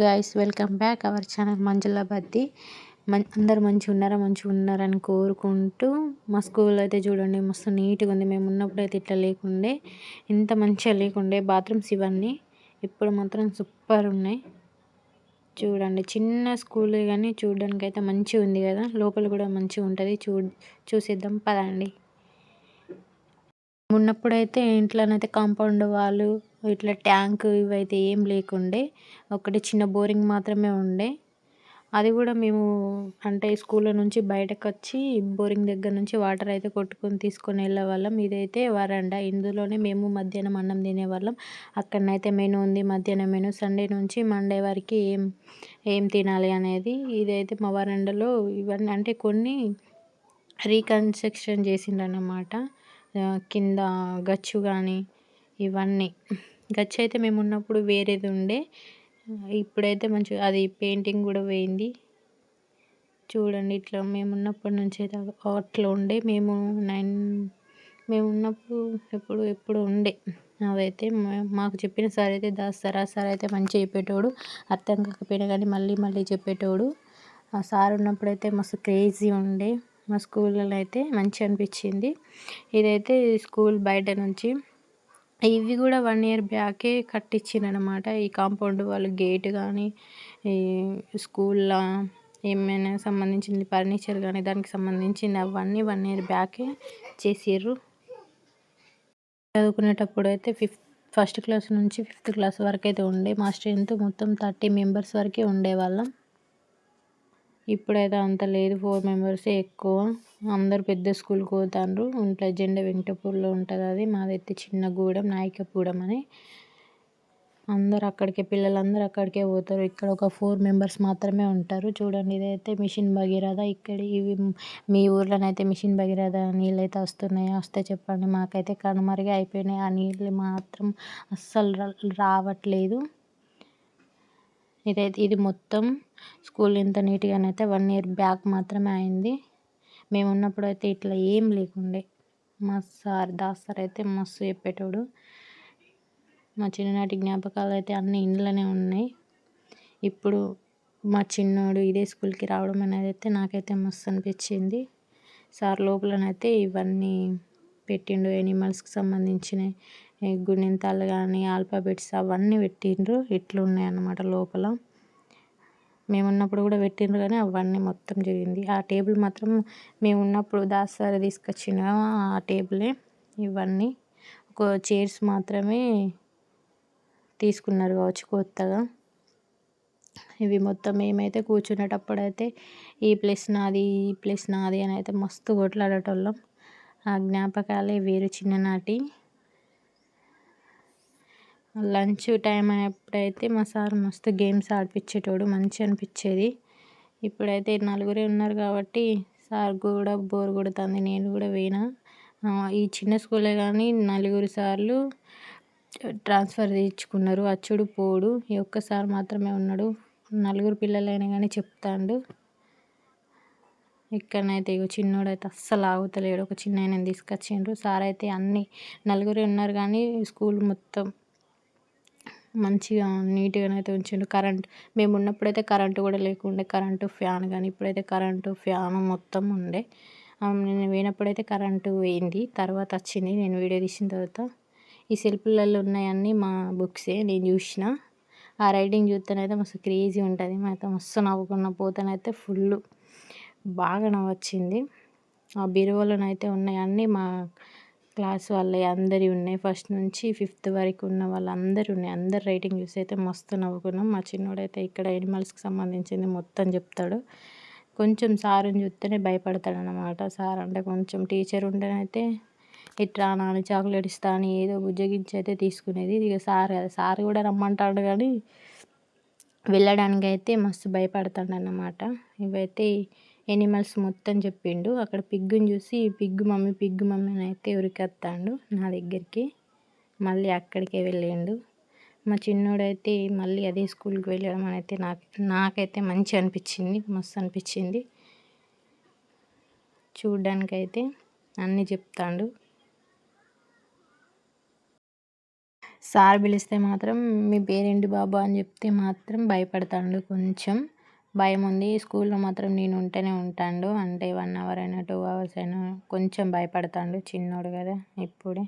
Guys welcome back our channel Manjula Baddi. మం అందరు మంచిగా ఉన్నారా? మంచిగా ఉన్నారని కోరుకుంటూ మా స్కూల్ అయితే చూడండి మస్తు నీట్గా ఉంది. మేము ఉన్నప్పుడు అయితే ఇట్లా లేకుండే ఇంత మంచిగా లేకుండే బాత్రూమ్స్ ఇవన్నీ ఇప్పుడు మాత్రం సూపర్ ఉన్నాయి. చూడండి చిన్న స్కూల్ కానీ చూడడానికి అయితే మంచిగా ఉంది కదా. లోపల కూడా మంచిగా ఉంటుంది. చూ చూసేద్దాం పదండి. ఉన్నప్పుడైతే ఇంట్లోనైతే కాంపౌండ్ వాళ్ళు ఇట్లా ట్యాంక్ ఇవైతే ఏం లేకుండే. ఒకటి చిన్న బోరింగ్ మాత్రమే ఉండే. అది కూడా మేము అంటే స్కూల్లో నుంచి బయటకు వచ్చి బోరింగ్ దగ్గర నుంచి వాటర్ అయితే కొట్టుకొని తీసుకొని వెళ్ళేవాళ్ళం ఇదైతే వరండా. ఇందులోనే మేము మధ్యాహ్నం అన్నం తినేవాళ్ళం అక్కడనైతే మెనూ ఉంది. మధ్యాహ్నం మెనూ. సండే నుంచి మండే వరకు ఏం ఏం తినాలి అనేది ఇదైతే మా వరండాలో ఇవన్నీ అంటే కొన్ని రీకన్స్ట్రక్షన్ చేసిండనమాట కింద గచ్చు కానీ ఇవన్నీ. గచ్చి అయితే మేము ఉన్నప్పుడు వేరేది ఉండే. ఇప్పుడైతే మంచిగా అది పెయింటింగ్ కూడా పోయింది. చూడండి ఇట్లా మేము ఉన్నప్పటి నుంచి అయితే అట్లా ఉండే. మేము నైన్ మేము ఉన్నప్పుడు ఎప్పుడు ఎప్పుడు ఉండే. అవైతే మాకు చెప్పిన సార్ అయితే దాస్ సార్ ఆ సార్ అయితే మంచిగా చెప్పేటోడు. అర్థం కాకపోయినా కానీ మళ్ళీ మళ్ళీ చెప్పేటోడు. ఆ సార్ ఉన్నప్పుడైతే మస్తు క్రేజీ ఉండే. మా స్కూల్లో అయితే మంచిగా అనిపించింది. ఇదైతే స్కూల్ బయట నుంచి ఇవి కూడా వన్ ఇయర్ బ్యాకే కట్టించిండ్రనమాట ఈ కాంపౌండ్ వాళ్ళు గేట్ కానీ ఈ స్కూల్లో ఏమైనా సంబంధించింది ఫర్నిచర్ కానీ దానికి సంబంధించింది అవన్నీ వన్ ఇయర్ బ్యాకే చేసిర్రు. చదువుకునేటప్పుడు అయితే ఫిఫ్త్ ఫస్ట్ క్లాస్ నుంచి ఫిఫ్త్ క్లాస్ వరకు అయితే ఉండే మా స్ట్రెంత్ మొత్తం థర్టీ మెంబర్స్ వరకే ఉండేవాళ్ళం ఇప్పుడైతే అంత లేదు. ఫోర్ మెంబర్సే ఎక్కువ. అందరు పెద్ద స్కూల్కి పోతాండ్రు. ఉంటుంది జెండా వెంకటపూర్లో ఉంటుంది అది. మాదైతే చిన్న గూడెం నాయకగూడెం అని. అందరు అక్కడికే పిల్లలందరూ అక్కడికే పోతారు. ఇక్కడ ఒక ఫోర్ మెంబర్స్ మాత్రమే ఉంటారు. చూడండి ఇదైతే మిషన్ భగీరథ. ఇక్కడ ఇవి మీ ఊర్లోనైతే మిషన్ భగీరథ నీళ్ళు అయితే వస్తున్నాయి. వస్తే చెప్పండి మాకైతే కనుమరుగా అయిపోయినాయి ఆ నీళ్ళు మాత్రం అస్సలు రావట్లేదు. ఇదైతే ఇది మొత్తం స్కూల్ ఇంత నీట్గానైతే వన్ ఇయర్ బ్యాక్ మాత్రమే అయింది. మేము ఉన్నప్పుడు అయితే ఇట్లా ఏం లేకుండే. మా సార్ దాస్ సార్ అయితే మస్తు చెప్పేటోడు. మా చిన్ననాటి జ్ఞాపకాలు అయితే అన్ని ఇంట్లోనే ఉన్నాయి. ఇప్పుడు మా చిన్నోడు ఇదే స్కూల్కి రావడం అనేది అయితే నాకైతే మస్తు అనిపించింది. సార్ లోపలనైతే ఇవన్నీ పెట్టిండు ఎనిమల్స్కి సంబంధించినవి. గుణింతాలు కానీ ఆల్ఫాబెట్స్ అవన్నీ పెట్టిండ్రు. ఇట్లున్నాయి అన్నమాట లోపల. మేము ఉన్నప్పుడు కూడా పెట్టిండ్రు కానీ అవన్నీ మొత్తం జరిగింది. ఆ టేబుల్ మాత్రం మేము ఉన్నప్పుడు దాసారి తీసుకొచ్చిన ఆ టేబులే ఇవన్నీ. ఒక చైర్స్ మాత్రమే తీసుకున్నారు కావచ్చు కొత్తగా. ఇవి మొత్తం మేమైతే కూర్చునేటప్పుడు అయితే ఈ ప్లేస్ నాది ఈ ప్లేస్ నాది అని అయితే మస్తు కొట్లాడేటోళ్ళం. ఆ జ్ఞాపకాలే వేరు చిన్ననాటి. లంచ్ టైం అయినప్పుడైతే మా సార్ మస్తు గేమ్స్ ఆడిపించేటోడు మంచిగా అనిపించేది ఇప్పుడైతే నలుగురే ఉన్నారు కాబట్టి సార్ కూడా బోర్ కొడుతుంది నేను కూడా పోయినా. ఈ చిన్న స్కూలే కానీ నలుగురు సార్లు ట్రాన్స్ఫర్ తెచ్చుకున్నారు అచ్చుడు పోడు ఈ ఒక్కసారి మాత్రమే ఉన్నాడు. నలుగురు పిల్లలైనా కానీ చెప్తాడు. ఇక్కడనైతే ఇగో చిన్నోడైతే అస్సలు ఆగుతలేడు. ఒక చిన్న తీసుకొచ్చిండ్రు. సార్ అయితే అన్ని నలుగురే ఉన్నారు కానీ స్కూల్ మొత్తం మంచిగా నీట్గానైతే ఉంచిండు. కరెంట్ మేము ఉన్నప్పుడైతే కరెంటు కూడా లేకుండే కరెంటు ఫ్యాన్ కానీ ఇప్పుడైతే కరెంటు ఫ్యాన్ మొత్తం ఉండే. నేను పోయినప్పుడైతే కరెంటు పోయింది తర్వాత వచ్చింది నేను వీడియో తీసిన తర్వాత. ఈ సెల్ఫ్లలో ఉన్నాయన్నీ మా బుక్సే నేను చూసిన. ఆ రైడింగ్ చూస్తేనైతే మస్తు క్రేజీ ఉంటుంది అయితే మస్తు నవ్వుకున్న పోతేనైతే ఫుల్ బాగా నవ్వొచ్చింది. ఆ బీరువాలోనైతే ఉన్నాయన్నీ మా క్లాస్ వాళ్ళవి అందరివి ఉన్నాయి. ఫస్ట్ నుంచి ఫిఫ్త్ వరకు ఉన్న వాళ్ళందరూ ఉన్నాయి. అందరు రైటింగ్ చూసి అయితే మస్తు నవ్వుకున్నాం. మా చిన్నోడైతే ఇక్కడ ఎనిమల్స్కి సంబంధించింది మొత్తం చెప్తాడు. కొంచెం సార్ని చూస్తేనే భయపడతాడు అనమాట సార్ అంటే కొంచెం టీచర్ ఉంటేనైతే ఇట్రా నాన్న చాక్లెట్ ఇస్తా అని ఏదో బుజ్జగించి అయితే తీసుకునేది. ఇక సార్ సార్ కూడా రమ్మంటాడు కానీ వెళ్ళడానికి అయితే మస్తు భయపడతాడు అన్నమాట ఇవైతే ఎనిమల్స్ మొత్తం చెప్పిండు. అక్కడ పిగ్గుని చూసి పిగ్గు మమ్మీ పిగ్గు మమ్మీ అని అయితే ఉరికొస్తాడు నా దగ్గరికి. మళ్ళీ అక్కడికే వెళ్ళిండు. మా చిన్నోడైతే మళ్ళీ అదే స్కూల్కి వెళ్ళడం అయితే నాకు నాకైతే మంచి అనిపించింది మస్తు అనిపించింది. చూడ్డానికైతే అన్నీ చెప్తాడు. సార్ పిలిస్తే మాత్రం మీ పేరేంటి బాబు? అని చెప్తే మాత్రం భయపడతాడు కొంచెం. భయం ఉంది స్కూల్లో మాత్రం నేను ఉంటేనే ఉంటాడు. అంటే వన్ అవర్ అయినా టూ అవర్స్ అయినా కొంచెం భయపడతాడు చిన్నోడు కదా ఇప్పుడే.